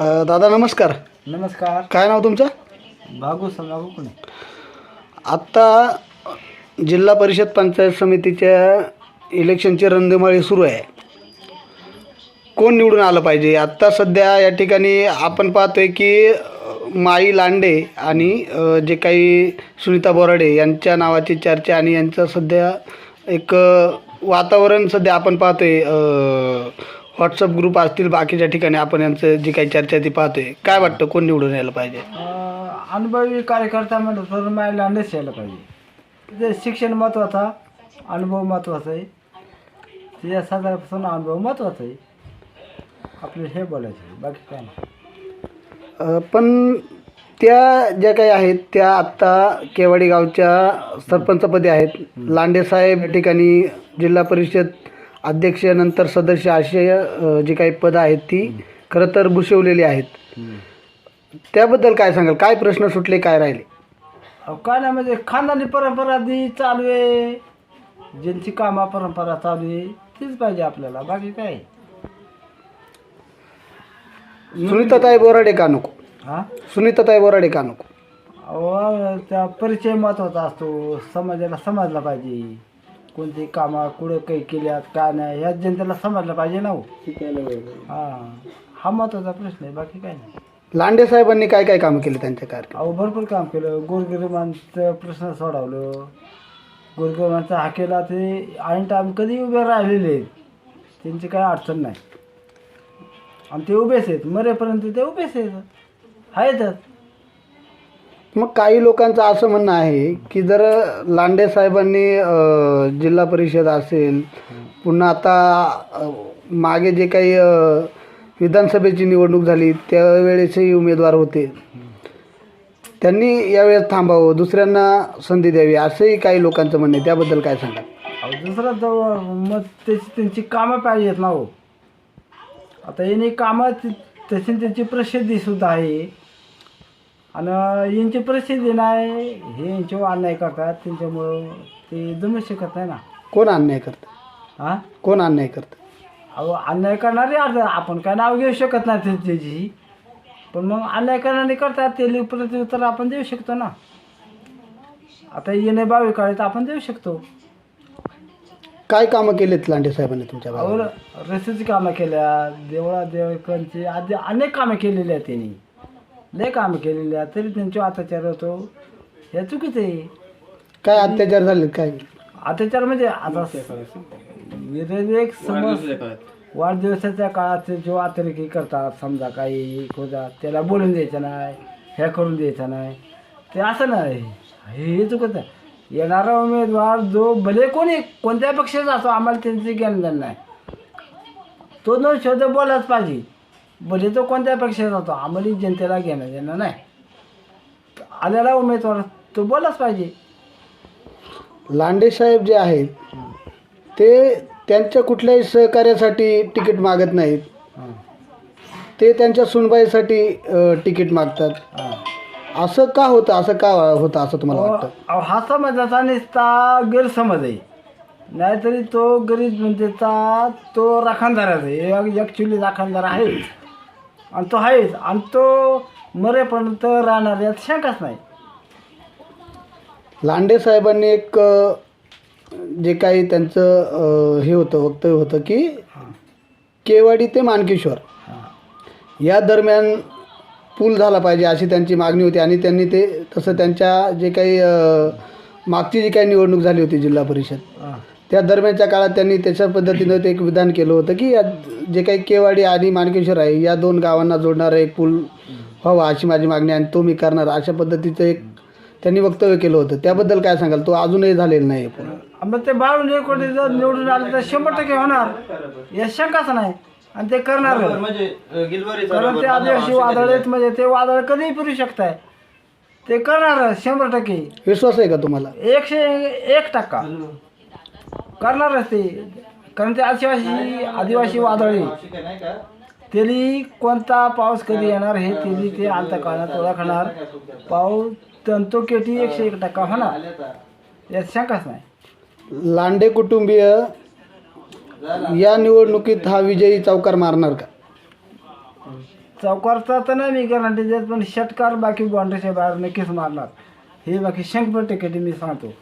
अ, दादा नमस्कार. नमस्कार. काय नाव तुमचं? भागू समजा कोणी आत्ता जिल्हा परिषद पंचायत समितीच्या इलेक्शनची रंधमाळी सुरू आहे. कोण निवडून आलं पाहिजे? आत्ता सध्या या ठिकाणी आपण पाहतोय की अ, माई लांडे आणि अ, जे काही सुनीता बोराडे यांच्या नावाची चर्चा आणि यांचं सध्या एक अ, वातावरण सध्या आपण पाहतोय व्हॉट्सअप ग्रुप असतील बाकीच्या ठिकाणी आपण यांचं जी काही चर्चा ती पाहतोय. काय वाटतं कोण निवडून यायला पाहिजे? अं, अनुभवी कार्यकर्ता म्हणतो तर मला लांडेच यायला पाहिजे. ते शिक्षण महत्त्वाचा अनुभव महत्त्वाचा आहे. त्याच्या साधारपासून अनुभव महत्त्वाचा आहे आपले हे बोलायचं आहे, बाकी काय नाही. अ, पण त्या ज्या काही आहेत त्या आत्ता केवाडी गावच्या सरपंचपदी आहेत. लांडे साहेब या ठिकाणी जिल्हा परिषद अध्यक्ष नंतर सदस्य अ, जी काही पदं आहेत ती खरं तर भूषवलेली आहेत. त्याबद्दल काय सांगाल? काय प्रश्न सुटले काय राहिले? अहो, काय नाही म्हणजे खानदानी परंपरा ती चालू आहे ज्यांची कामा परंपरा चालू आहे तीच पाहिजे आपल्याला. बाकी काय? सुनीताताई बोराडे का नको? हां? सुनीताताई बोराडे का नको? अहो त्या परिचय महत्त्वाचा असतो. समाजाला समजला पाहिजे. कोणती कामं कुठं काही केल्यात काय नाही ह्या जनतेला समजलं पाहिजे ना हो. हा हा महत्त्वाचा प्रश्न आहे बाकी काय नाही. लांडे साहेबांनी काय काय कामं केली त्यांच्या कारकिर्दीत? अहो भरपूर काम केलं. गोरगरिबांचं प्रश्न सोडवलं. गोरगरिबांचा हा केला ते ऐन टाईम कधी उभे राहिलेले आहेत त्यांची काही अडचण नाही. आणि ते उभेच आहेत. मरेपर्यंत ते उभेच आहेत. आहेतच मग काही लोकांचं असं म्हणणं आहे की जर लांडे साहेबांनी जिल्हा परिषद असेल पुन्हा आता मागे जे काही विधानसभेची निवडणूक झाली त्यावेळेसही उमेदवार होते. त्यांनी यावेळेस थांबावं दुसऱ्यांना संधी द्यावी असंही काही लोकांचं म्हणणं आहे. त्याबद्दल काय सांगा दुसरा जवळ मग त्याची त्यांची कामं पाहिजेत ना हो. आता यांनी कामं त्याची त्यांची प्रसिद्धीसुद्धा आहे. आणि यांची प्रसिद्धी नाही हे यांच्यावर अन्याय करतात त्यांच्यामुळं ते जमू शकत नाही ना. कोण अन्याय करतं? हां कोण अन्याय करतं? अहो अन्याय करणारे अर्ध आपण काय नाव घेऊ शकत नाही त्या- त्याची. पण मग अन्याय करणारे करतात ते प्रत्युत्तर आपण देऊ शकतो ना. आता येणे बावी काळात आपण देऊ शकतो. काय कामं केलेत लांडे साहेबांनी तुमच्या अहो भागात रस्त्याची कामं केल्या देवळा देवकांची आधी अनेक कामं केलेली आहेत त्यांनी. लय कामं केलेली आहेत तरी त्यांचे अत्याचार होतो. हे चुकीचं आहे. काय अत्याचार झाले काय? अत्याचार म्हणजे आता एक समज वाढदिवसाच्या काळात जो अतिरेकी करतात समजा काही खोदा त्याला बोलून द्यायचं नाही हे करून द्यायचं नाही. ते असं नाही. हे चुकत आहे. येणारा उमेदवार जो भले कोणी कोणत्या पक्षाचा असो आम्हाला त्यांचे ज्ञान ज्ञान नाही. तो दोन शब्द बोलाच पाहिजे. भले तो कोणत्या पक्षाचा असतो आम्हाला जनतेला घेणं देणं नाही. आलेला उमेदवार तो बोलाच पाहिजे. लांडे साहेब जे आहेत ते त्यांच्या कुठल्याही सहकार्यासाठी तिकीट मागत नाहीत. ते त्यांच्या सुनबाईसाठी तिकीट मागतात. असं का होतं? असं का होतं असं तुम्हाला वाटतं? हा समाजाचा नुसता गैरसमज आहे. नाहीतरी तो गरीब जनतेचा तो राखणदाराच आहे. ॲक्च्युली राखणदार आहे आणि तो आहेच. आणि तो मरेपर्यंत राहणार यात शंकाच नाही. लांडे साहेबांनी एक अ, जे काही त्यांचं अ, हे होतं वक्तव्य होतं की केवाडी ते मानकेश्वर या दरम्यान पूल झाला पाहिजे अशी त्यांची मागणी होती आणि त्यांनी ते तसं त्यांच्या जे काही अ, मागची जी काही निवडणूक झाली होती जिल्हा परिषद हां. त्या दरम्यानच्या काळात त्यांनी त्याच्या पद्धतीनं ते एक विधान केलं होतं की या जे काही केवाडी आणि मानकेश्वर आहे या दोन गावांना जोडणारा एक पूल व्हावा अशी माझी मागणी आणि तो मी करणार. अशा पद्धतीचं एक त्यांनी वक्तव्य केलं होतं. त्याबद्दल काय सांगाल? तो अजूनही झालेला नाही मग ते बाळून जर निवडून आले तर शंभर टक्के होणार. या शंकाच नाही. आणि ते करणार कारण ते आदिवासी वादळ आहेत म्हणजे ते वादळ कधीही फिरू शकताय. ते करणार शंभर टक्के. विश्वास आहे का तुम्हाला? एकशे एक टक्का. करणारच ते. कारण ते आदिवासी आदिवासी वादळी. तेली कोणता पाऊस कधी येणार हे तेली ते आता काळात ओळखणार. पाऊस तंतोकेटी एकशे एक टक्का होणार. यात शंकाच नाही. लांडे कुटुंबीय या निवडणुकीत हा विजयी चौकार मारणार का? चौकारचा तर नाही मी गॅरंटी देत पण षटकार बाकी बाउंड्रीच्या बाहेर नक्कीच मारणार. हे बाकी शंभर टक्के मी सांगतो.